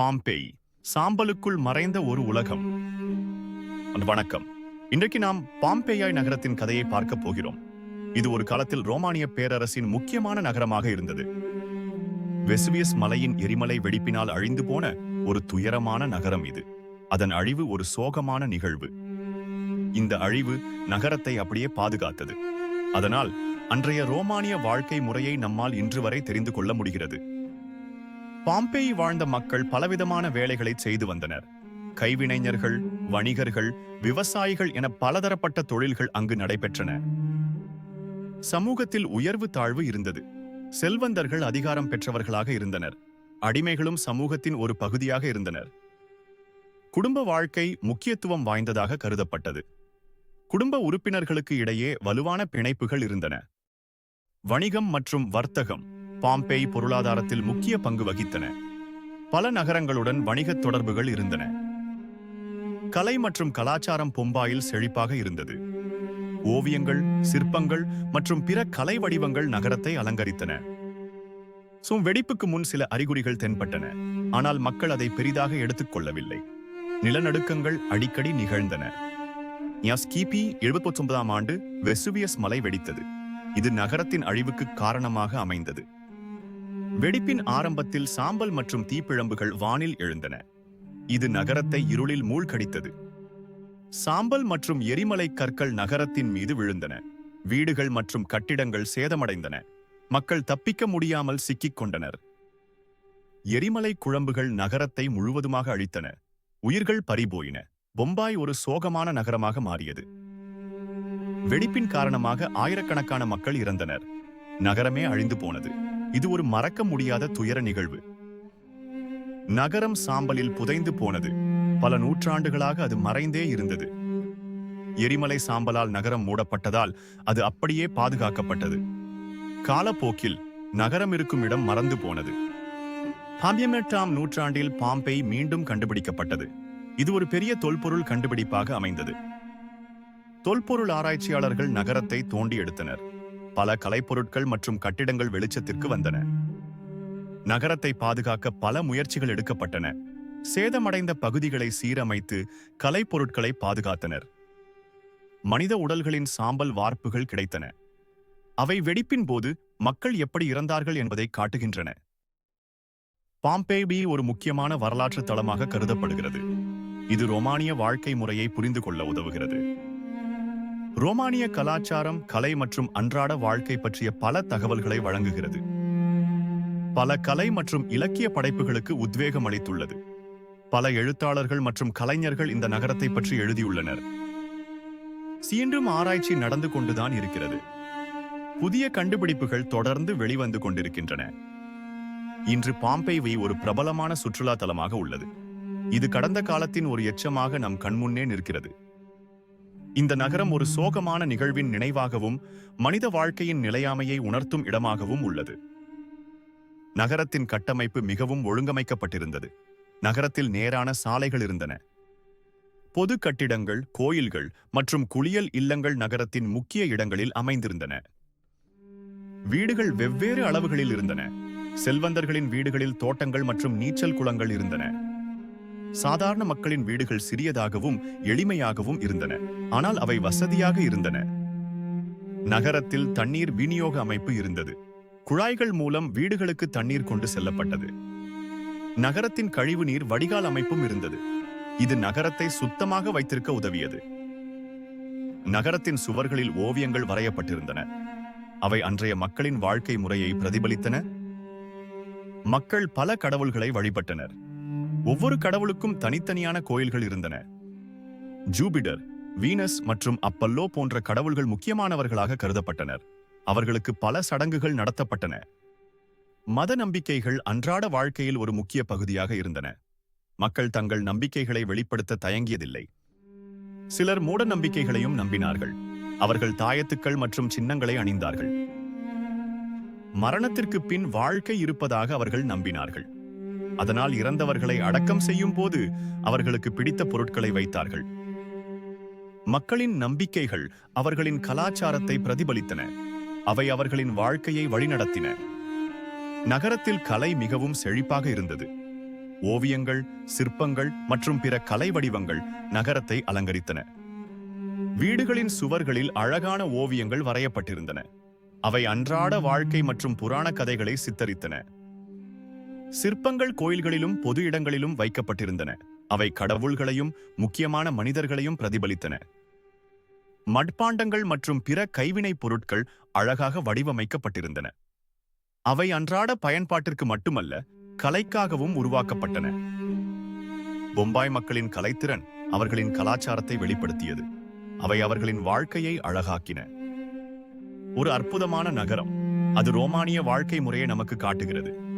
பாம்பேய் சாம்பலுக்குள் மறைந்த ஒரு உலகம். வணக்கம். இன்றைக்கு நாம் பாம்பேயாய் நகரத்தின் கதையை பார்க்க போகிறோம். இது ஒரு காலத்தில் ரோமானிய பேரரசின் முக்கியமான நகரமாக இருந்தது. வெசுவியஸ் மலையின் எரிமலை வெடிப்பினால் அழிந்து போன ஒரு துயரமான நகரம் இது. அதன் அழிவு ஒரு சோகமான நிகழ்வு. இந்த அழிவு நகரத்தை அப்படியே பாதுகாத்தது. அதனால் அன்றைய ரோமானிய வாழ்க்கை முறையை நம்மால் இன்று வரை தெரிந்து கொள்ள முடிகிறது. பாம்பேயி வாழ்ந்த மக்கள் பலவிதமான வேலைகளை செய்து வந்தனர். கைவினைஞர்கள் வணிகர்கள் விவசாயிகள் என பலதரப்பட்ட தொழில்கள் அங்கு நடைபெற்றன. சமூகத்தில் உயர்வு தாழ்வு இருந்தது. செல்வந்தர்கள் அதிகாரம் பெற்றவர்களாக இருந்தனர். அடிமைகளும் சமூகத்தின் ஒரு பகுதியாக இருந்தனர். குடும்ப வாழ்க்கை முக்கியத்துவம் வாய்ந்ததாக கருதப்பட்டது. குடும்ப உறுப்பினர்களுக்கு இடையே வலுவான பிணைப்புகள் இருந்தன. வணிகம் மற்றும் வர்த்தகம். பாம்பேய் பொருளாதாரத்தில் முக்கிய பங்கு வகித்தன. பல நகரங்களுடன் வணிகத் தொடர்புகள் இருந்தன. கலை மற்றும் கலாச்சாரம் பொம்பாயில் செழிப்பாக இருந்தது. ஓவியங்கள் சிற்பங்கள் மற்றும் பிற கலை வடிவங்கள் நகரத்தை அலங்கரித்தன. சும் வெடிப்புக்கு முன் சில அறிகுறிகள் தென்பட்டன. ஆனால் மக்கள் அதை பெரிதாக எடுத்துக்கொள்ளவில்லை நிலநடுக்கங்கள் அடிக்கடி நிகழ்ந்தன. யாஸ் கிபி எழுபத்தி ஒன்பதாம் ஆண்டு வெசுவியஸ் மலை வெடித்தது. இது நகரத்தின் அழிவுக்கு காரணமாக அமைந்தது. வெடிப்பின் ஆரம்பத்தில் சாம்பல் மற்றும் தீப்பிழம்புகள் வானில் எழுந்தன. இது நகரத்தை இருளில் மூழ்கடித்தது. சாம்பல் மற்றும் எரிமலை கற்கள் நகரத்தின் மீது விழுந்தன. வீடுகள் மற்றும் கட்டிடங்கள் சேதமடைந்தன. மக்கள் தப்பிக்க முடியாமல் சிக்கிக் கொண்டனர். எரிமலை குழம்புகள் நகரத்தை முழுவதுமாக அழித்தன. உயிர்கள் பறிபோயின. பொம்பாய் ஒரு சோகமான நகரமாக மாறியது. வெடிப்பின் காரணமாக ஆயிரக்கணக்கான மக்கள் இறந்தனர். நகரமே அழிந்து போனது. இது ஒரு மறக்க முடியாத துயர நிகழ்வு. நகரம் சாம்பலில் புதைந்து போனது. பல நூற்றாண்டுகளாக அது மறைந்தே இருந்தது. எரிமலை சாம்பலால் நகரம் மூடப்பட்டதால் அது அப்படியே பாதுகாக்கப்பட்டது. காலப்போக்கில் நகரம் இருக்கும் இடம் மறந்து போனது. பதினெட்டாம் நூற்றாண்டில் பாம்பேய் மீண்டும் கண்டுபிடிக்கப்பட்டது. இது ஒரு பெரிய தொல்பொருள் கண்டுபிடிப்பாக அமைந்தது. தொல்பொருள் ஆராய்ச்சியாளர்கள் நகரத்தை தோண்டி எடுத்தனர். பல கலைப்பொருட்கள் மற்றும் கட்டிடங்கள் வெளிச்சத்திற்கு வந்தன. நகரத்தை பாதுகாக்க பல முயற்சிகள் எடுக்கப்பட்டன. சேதமடைந்த பகுதிகளை சீரமைத்து கலைப்பொருட்களை பாதுகாத்தனர். மனித உடல்களின் சாம்பல் வார்ப்புகள் கிடைத்தன. அவை வெடிப்பின் போது மக்கள் எப்படி இறந்தார்கள் என்பதை காட்டுகின்றன. பாம்பேபி ஒரு முக்கியமான வரலாற்று தளமாக கருதப்படுகிறது. இது ரோமானிய வாழ்க்கை முறையை புரிந்து கொள்ள உதவுகிறது. ரோமானிய கலாச்சாரம் கலை மற்றும் அன்றாட வாழ்க்கை பற்றிய பல தகவல்களை வழங்குகிறது. பல கலை மற்றும் இலக்கிய படைப்புகளுக்கு உத்வேகம் அளித்துள்ளது. பல எழுத்தாளர்கள் மற்றும் கலைஞர்கள் இந்த நகரத்தை பற்றி எழுதியுள்ளனர். சீண்டும் ஆராய்ச்சி நடந்து கொண்டுதான் இருக்கிறது. புதிய கண்டுபிடிப்புகள் தொடர்ந்து வெளிவந்து கொண்டிருக்கின்றன. இன்று பாம்பேவை ஒரு பிரபலமான சுற்றுலா தலமாக உள்ளது. இது கடந்த காலத்தின் ஒரு எச்சமாக நம் கண்முன்னே நிற்கிறது. இந்த நகரம் ஒரு சோகமான நிகழ்வின் நினைவாகவும் மனித வாழ்க்கையின் நிலையாமையை உணர்த்தும் இடமாகவும் உள்ளது. நகரத்தின் கட்டமைப்பு மிகவும் ஒழுங்கமைக்கப்பட்டிருந்தது. நகரத்தில் நேரான சாலைகள் இருந்தன. பொது கட்டிடங்கள் கோயில்கள் மற்றும் குளியல் இல்லங்கள் நகரத்தின் முக்கிய இடங்களில் அமைந்திருந்தன. வீடுகள் வெவ்வேறு அளவுகளில் இருந்தன. செல்வந்தர்களின் வீடுகளில் தோட்டங்கள் மற்றும் நீச்சல் குளங்கள் இருந்தன. சாதாரண மக்களின் வீடுகள் சிறியதாகவும் எளிமையாகவும் இருந்தன. ஆனால் அவை வசதியாக இருந்தன. நகரத்தில் தண்ணீர் விநியோக அமைப்பு இருந்தது. குழாய்கள் மூலம் வீடுகளுக்கு தண்ணீர் கொண்டு செல்லப்பட்டது. நகரத்தின் கழிவு நீர் வடிகால் அமைப்பும் இருந்தது. இது நகரத்தை சுத்தமாக வைத்திருக்க உதவியது. நகரத்தின் சுவர்களில் ஓவியங்கள் வரையப்பட்டிருந்தன. அவை அன்றைய மக்களின் வாழ்க்கை முறையை பிரதிபலித்தன. மக்கள் பல கடவுள்களை வழிபட்டனர். ஒவ்வொரு கடவுளுக்கும் தனித்தனியான கோயில்கள் இருந்தன. ஜூபிடர் வீனஸ் மற்றும் அப்பல்லோ போன்ற கடவுள்கள் முக்கியமானவர்களாக கருதப்பட்டனர். அவர்களுக்கு பல சடங்குகள் நடத்தப்பட்டன. மத நம்பிக்கைகள் அன்றாட வாழ்க்கையில் ஒரு முக்கிய பகுதியாக இருந்தன. மக்கள் தங்கள் நம்பிக்கைகளை வெளிப்படுத்த தயங்கியதில்லை. சிலர் மூட நம்பிக்கைகளையும் நம்பினார்கள். அவர்கள் தாயத்துக்கள் மற்றும் சின்னங்களை அணிந்தார்கள். மரணத்திற்கு பின் வாழ்க்கை இருப்பதாக அவர்கள் நம்பினார்கள். அதனால் இறந்தவர்களை அடக்கம் செய்யும் போது அவர்களுக்கு பிடித்த பொருட்களை வைத்தார்கள். மக்களின் நம்பிக்கைகள் அவர்களின் கலாச்சாரத்தை பிரதிபலித்தன. அவை அவர்களின் வாழ்க்கையை வழிநடத்தின. நகரத்தில் கலை மிகவும் செழிப்பாக இருந்தது. ஓவியங்கள் சிற்பங்கள் மற்றும் பிற கலை வடிவங்கள் நகரத்தை அலங்கரித்தன. வீடுகளின் சுவர்களில் அழகான ஓவியங்கள் வரையப்பட்டிருந்தன. அவை அன்றாட வாழ்க்கை மற்றும் புராண கதைகளை சித்தரித்தன. சிற்பங்கள் கோயில்களிலும் பொது இடங்களிலும் வைக்கப்பட்டிருந்தன. அவை கடவுள்களையும் முக்கியமான மனிதர்களையும் பிரதிபலித்தன. மட்பாண்டங்கள் மற்றும் பிற கைவினைப் பொருட்கள் அழகாக வடிவமைக்கப்பட்டிருந்தன. அவை அன்றாட பயன்பாட்டிற்கு மட்டுமல்ல கலைக்காகவும் உருவாக்கப்பட்டன. பொம்பாய் மக்களின் கலைத்திறன் அவர்களின் கலாச்சாரத்தை வெளிப்படுத்தியது. அவை அவர்களின் வாழ்க்கையை அழகாக்கின. ஒரு அற்புதமான நகரம். அது ரோமானிய வாழ்க்கை முறையை நமக்கு காட்டுகிறது.